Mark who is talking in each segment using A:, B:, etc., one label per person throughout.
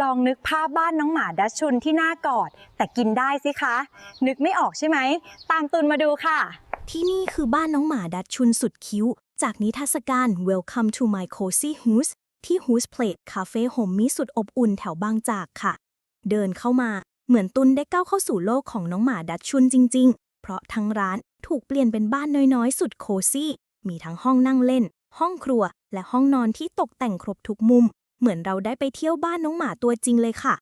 A: ลองนึกภาพบ้านน้องหมาดัชชุนที่น่ากอด แต่กินได้สิคะ นึกไม่ออกใช่ไหม ตามตุนมาดูค่ะ
B: ที่นี่คือบ้านน้องหมาดัดชุนสุดคิ้ว จากนิทรรศการ Welcome to my cozy house ที่ House Plate Cafe Home มีสุดอบอุ่นแถวบางจากค่ะ เดินเข้ามาเหมือนตุนได้ก้าวเข้าสู่โลกของน้องหมาดัดชุนจริง ๆ เพราะทั้งร้านถูกเปลี่ยนเป็นบ้านน้อยๆ สุดโคซี่ มีทั้งห้องนั่งเล่น ห้องครัว และห้องนอนที่ตกแต่งครบทุกมุม เหมือนเราได้ไปเที่ยวบ้านน้องหมาตัวจริงเลยค่ะ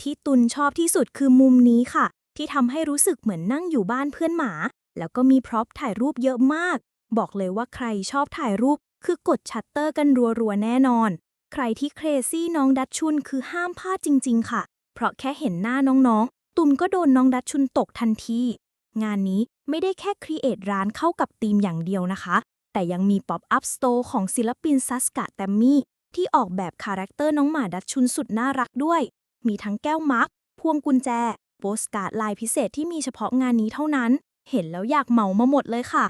B: ที่ตุนชอบที่สุดคือมุมนี้ค่ะ ที่ทำให้รู้สึกเหมือนนั่งอยู่บ้านเพื่อนหมา แล้วก็มีพร็อพถ่ายรูปเยอะมาก บอกเลยว่าใครชอบถ่ายรูป คือกดชัตเตอร์กันรัวๆแน่นอน ใครที่เครซี่น้องดัชชุนคือห้ามพลาดจริง ๆ ค่ะ เพราะแค่เห็นหน้าน้องๆตุนก็โดนน้องดัชชุนตกทันทีงานนี้ไม่ได้แค่ครีเอทร้านเข้ากับธีมอย่างเดียวนะคะ แต่ยังมีป๊อปอัพสโตร์ของศิลปินซัสกะแตมมี่ ที่ออกแบบคาแรคเตอร์น้องหมาดัชชุนสุดน่ารักด้วย มีทั้งแก้วมาร์กพวงกุญแจ โปสการ์ดลายพิเศษที่มีเฉพาะงานนี้เท่านั้น เห็นแล้วอยากเหมามาหมดเลยค่ะ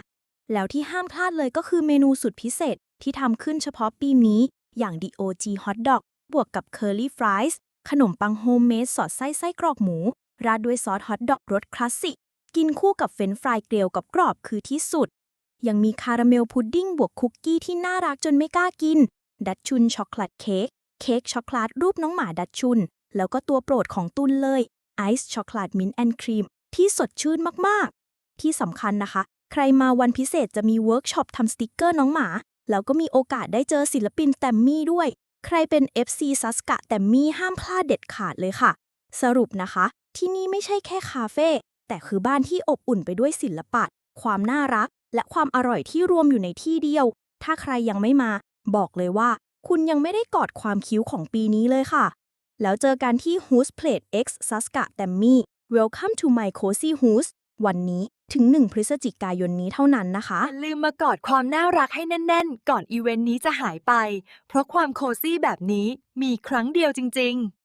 B: แล้วที่ห้ามพลาดเลยก็คือเมนูสุดพิเศษที่ทำขึ้นเฉพาะปีนี้ อย่าง DOG Hot Dog บวกกับ Curly Fries ขนมปังโฮมเมดสอดไส้ไส้กรอกหมู ราดด้วยซอสฮอทดอกรสคลาสสิก กินคู่กับเฟรนฟรายเกลียวกับกรอบคือที่สุด ยังมีคาราเมลพุดดิ้งบวกคุกกี้ที่น่ารักจนไม่กล้ากิน ดัชชุนช็อกโกแลตเค้กเค้กช็อกโกแลตรูปน้องหมาดัชชุน แล้วก็ตัวโปรดของตุนเลยไอซ์ช็อกโกแลตมิ้นแอนด์ครีมที่สดชื่นมากๆ ที่สำคัญนะคะ ใครมาวันพิเศษจะมีเวิร์กช็อปทำสติกเกอร์น้องหมา แล้วก็มีโอกาสได้เจอศิลปินแตมมี่ด้วย ใครเป็น FC ซัสกะแตมมี่ห้ามพลาดเด็ดขาดเลยค่ะ สรุปนะคะ ที่นี่ไม่ใช่แค่คาเฟ่แต่คือบ้านที่อบอุ่นไปด้วยศิลปะ ความน่ารัก และความอร่อยที่รวมอยู่ในที่เดียว ถ้าใครยังไม่มา บอกเลยว่า คุณยังไม่ได้กอดความคิ้วของปีนี้เลยค่ะ แล้วเจอกันที่ Who's Plate X Saska t a m m y Welcome to my cozy h o s e วันนี้ถึง 1 พฤศจิกายนนี้เท่านั้นนะคะ
C: อย่าลืมมากอดความน่ารักให้แน่น ๆ ก่อนอีเวนต์นี้จะหายไป เพราะความโคซี่แบบนี้มีครั้งเดียวจริง ๆ